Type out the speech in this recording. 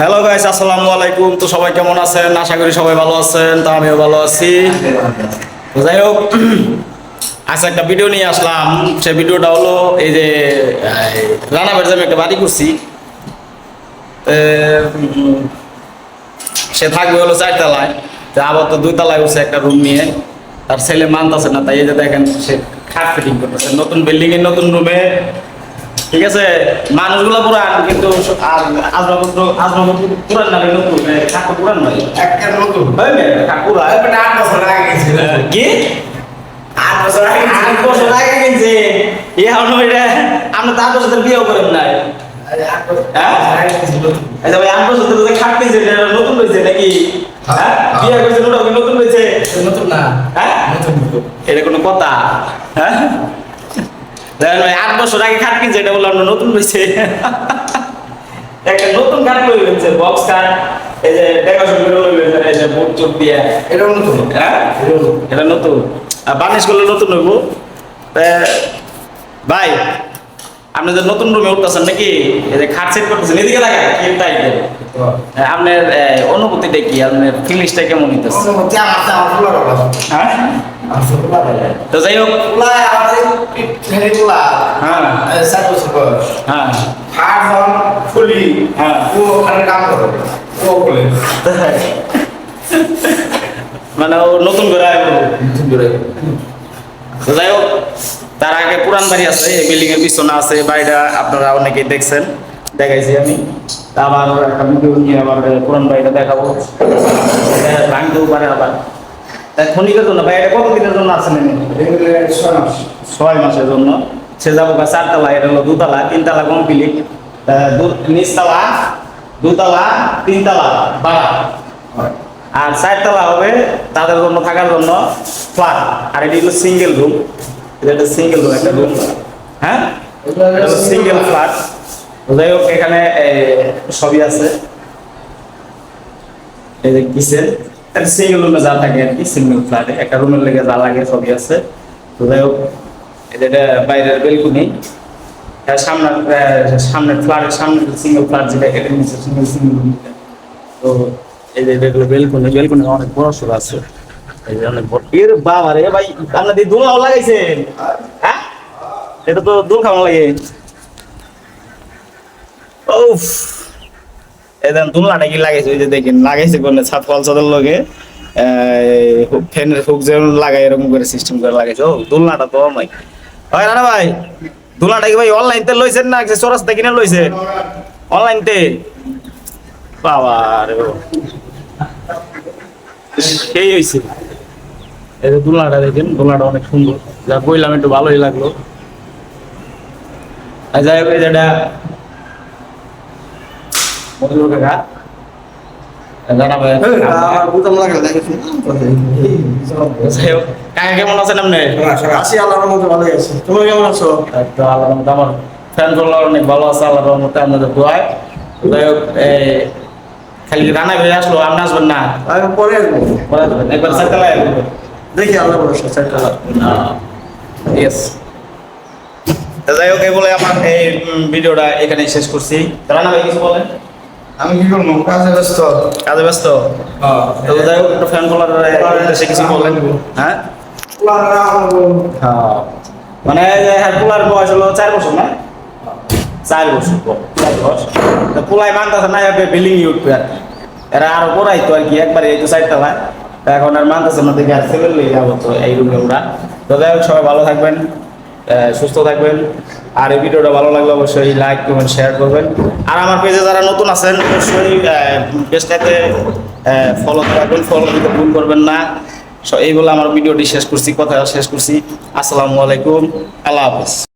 Hello guys আসসালামু আলাইকুম। তো সবাই কেমন আছেন? আশা করি সবাই ভালো আছেন। তো আমিও ভালো আছি। যাই হোক আচ্ছা একটা ভিডিও নিয়ে আসলাম। সেই ভিডিওটা হলো এই যে রানা বাড়িতে আমি একটা বাড়ি করছি। সে থাকবে হলো চারতলায়। তো আবার তো দুই তলায় উঠছে একটা রুম নিয়ে। তার ছেলে মানতেছে না, তাই এই যে দেখেন সে খাট ফিটিং করতেছে। নতুন বিল্ডিং এর নতুন রুমে ঠিক আছে? মানুষগুলো পুরান কিন্তু আসবাবপত্র আসবাবপত্র পুরান না নতুন। তো পুরান নয়। একটা নতুন। হয় এটা আট বছর আগে গেছিল কি? আট বছর আগে আট বছর আগে কিনছে এখন ওইটা আমরা তো আট বছর বিয়েও করেন নাই। হ্যাঁ? নতুন। হয়েছে নাকি? হ্যাঁ বিয়ে করছে নতুন হয়েছে? নতুন না হ্যাঁ? এটা কোনো কথা। হ্যাঁ? দেখেন ভাই আট বছর আগে খাট কিনছে এটা বললাম নতুন হয়েছে একটা নতুন খাট লই হয়েছে বক্স খাট এই যে ডেকোরেশন করে লই হয়েছে এই যে বোর্ড চোখ দিয়ে। এটাও নতুন হ্যাঁ? এটা নতুন। আর বার্নিশ করলে নতুন হইব। ভাই আপনি যে নতুন রুমে উঠতেছেন নাকি? এই যে খাট সেট করতেছেন এদিকে লাগা কি টাইপের আপনার অনুভূতিটা কি? আপনার ফিলিংসটা কেমন হইতেছে? অনুমতি আমার তো আমার ফুলা হ্যাঁ তো যাই হোক। হ্যাঁ। সাত বছর বয়স। হ্যাঁ। হন ফুলি। হ্যাঁ। ও ওখানে কাম করে ও বলে মানে ও নতুন করে আইবো। নতুন করে। যাই হোক তার আগে পুরান বাড়ি আছে এই বিল্ডিং এর পিছনে আছে বাড়িটা আপনারা অনেকেই দেখছেন দেখাইছি আমি। আবার একটা ভিডিও নিয়ে আবার পুরান বাড়িটা দেখাবো। ভাঙতেও পারে আবার। ক্ষণিকের জন্য ভাই, এটা কতদিনের জন্য? এগুলো ছয় মাসের জন্য। সে যাব চারতলা, এটা হলো দুতলা, তিনতলা কমপ্লিট নিচতলা, দুতলা, তিনতলা বাড়া আর চারতলা হবে তাদের জন্য, থাকার জন্য ফ্ল্যাট আর এটি হলো সিঙ্গেল রুম এটা সিঙ্গেল রুম একটা রুম হ্যাঁ? সিঙ্গেল ফ্ল্যাট যাই হোক, এখানে সবই আছে। এই যে কিচেন। একটা সিঙ্গেল রুমে যা থাকে আর কি সিঙ্গেল ফ্ল্যাটে একটা রুমের লেগে যা লাগে সবই আছে। তো যাই হোক এটা বাইরের বেলকুনি সামনের আহ, সামনের ফ্ল্যাটের সামনে সিঙ্গেল ফ্ল্যাট যেটা এটা নিচে সিঙ্গেল সিঙ্গেল রুম তো এই যে বেলকুনি বেলকুনি অনেক বড় সড় আছে। এর বাবা রে ভাই আপনাদের দোল লাগাইছেন? হ্যাঁ? এটা তো দোল খাওয়া লাগে। উফ। এদের দুলনাটা কি লাগাইছে, ওই যে দেখেন, লাগাইছে কোনে ছাদ কল ছাদের লগে ফ্যানের হুক যেমন লাগাই এরকম করে সিস্টেম করে লাগাইছে। ও, দুলনাটা তো আমাই হয় না ভাই? দুলনাটা কি ভাই অনলাইন তে লইছেন না চোরাস্তা কিনে লইছে? অনলাইন তে বাবা রে। সেই হয়েছে এই যে দুলনাটা দেখেন, দুলনাটা অনেক সুন্দর। যা কইলাম একটু ভালোই লাগল। আর যাই হোক যেটা কাকা যাই হোক কাকা কেমন আছেন আপনি? আসি আল্লাহর মতো ভালো আছে। তুমি কেমন আছো? তো আল্লাহর রহমতে আমার ফ্যান ফলোয়ার অনেক ভালো আছে আল্লাহর রহমতে আপনাদের দোয়ায়। যাই হোক এই খালি রানা ভাই আসলো? আপনি আসবেন না? আমি পরে আসব। পরে আসবেন একবার সাইকেল দেখি আল্লাহ ভরসা চারটা ইয়েস যাই হোক এই বলে আমার এই ভিডিওটা এখানে শেষ করছি। রানা ভাই কিছু বলেন? আমি কি করব? কাজে ব্যস্ত। কাজে ব্যস্ত? তো যাই হোক একটু ফ্যান ফলোয়ার এসে কিছু বলেন হ্যাঁ? হ্যাঁ। মানে হ্যাঁ পোলার বয়স হলো চার বছর না? চার বছর চার বছর তো পোলাই মানতেছে না বিল্ডিং উঠবে আর কি। এরা আরও পড়াই তো আর কি একবারে এই তো চারতলায় তা এখন আর মানতেছে না দেখে আর সেভেন লেগে যাব তো এই রুমে ওরা। তো যাই হোক সবাই ভালো থাকবেন সুস্থ থাকবেন। আর এই ভিডিওটা ভালো লাগলে অবশ্যই লাইক কমেন্ট শেয়ার করবেন। আর আমার পেজে যারা নতুন আছেন, অবশ্যই পেজটাতে ফলো রাখবেন। ফলো দিতে ভুল করবেন না। এই বলে আমার ভিডিওটি শেষ করছি কথা শেষ করছি। আসসালামু আলাইকুম। আল্লাহ হাফেজ।